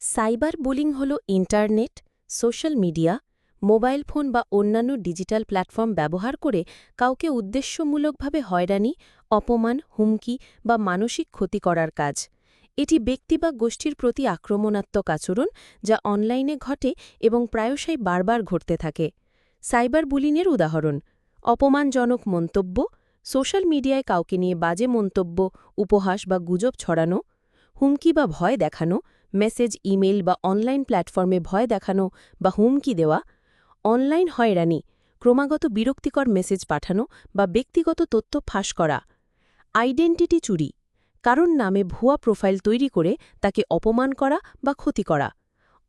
Cyber bullying হল internet, social media, mobile phone বা অন্যান্য ডিজিটাল প্ল্যাটফর্ম ব্যবহার করে কাউকে উদ্দেশ্যমূলকভাবে হয়রানি, অপমান, হুমকি বা মানসিক ক্ষতি করার কাজ। এটি ব্যক্তি বা গোষ্ঠীর প্রতি আক্রমণাত্মক আচরণ যা অনলাইনে ঘটে এবং প্রায়শই বারবার ঘটতে থাকে। সাইবার বুলিংয়ের উদাহরণ, অপমানজনক মন্তব্য, সোশ্যাল মিডিয়ায় কাউকে নিয়ে বাজে মন্তব্য, উপহাস বা গুজব ছড়ানো, হুমকি বা ভয় দেখানো মেসেজ ইমেল বা অনলাইন প্ল্যাটফর্মে ভয় দেখানো বা হুমকি দেওয়া, অনলাইন হয়রানি, ক্রমাগত বিরক্তিকর মেসেজ পাঠানো বা ব্যক্তিগত তথ্য ফাঁস করা, আইডেন্টিটি চুরি, কারণ নামে ভুয়া প্রোফাইল তৈরি করে তাকে অপমান করা বা ক্ষতি করা,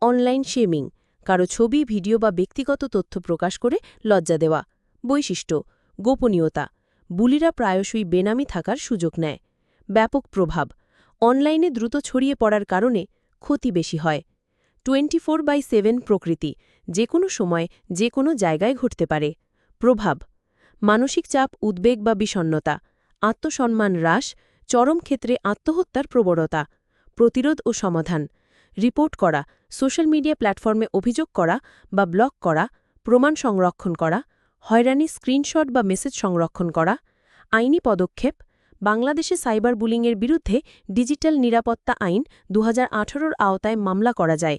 অনলাইন শেমিং, কারও ছবি, ভিডিও বা ব্যক্তিগত তথ্য প্রকাশ করে লজ্জা দেওয়া, বৈশিষ্ট্য, গোপনীয়তা, বুলিরা প্রায়শই বেনামি থাকার সুযোগ নেয়, ব্যাপক প্রভাব, অনলাইনে দ্রুত ছড়িয়ে পড়ার কারণে ক্ষতি বেশি হয়। টোয়েন্টি ফোর বাই সেভেন প্রকৃতি যে কোনো সময় যে কোনো জায়গায় ঘটতে পারে। প্রভাব, মানসিক চাপ, উদ্বেগ বা বিষণ্নতা আত্মসম্মান হ্রাস, চরম ক্ষেত্রে আত্মহত্যার প্রবণতা, প্রতিরোধ ও সমাধান, রিপোর্ট করা, সোশ্যাল মিডিয়া প্ল্যাটফর্মে অভিযোগ করা বা ব্লক করা, প্রমাণ সংরক্ষণ করা, হয়রানি স্ক্রিনশট বা মেসেজ সংরক্ষণ করা, আইনি পদক্ষেপ বাংলাদেশে সাইবার বুলিংয়ের বিরুদ্ধে ডিজিটাল নিরাপত্তা আইন দু হাজার আওতায় মামলা করা যায়।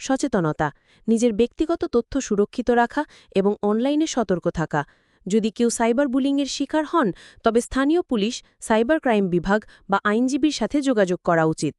সচেতনতা, নিজের ব্যক্তিগত তথ্য সুরক্ষিত রাখা এবং অনলাইনে সতর্ক থাকা। যদি কেউ সাইবার বুলিংয়ের শিকার হন, তবে স্থানীয় পুলিশ, সাইবার ক্রাইম বিভাগ বা আইনজীবীর সাথে যোগাযোগ করা উচিত।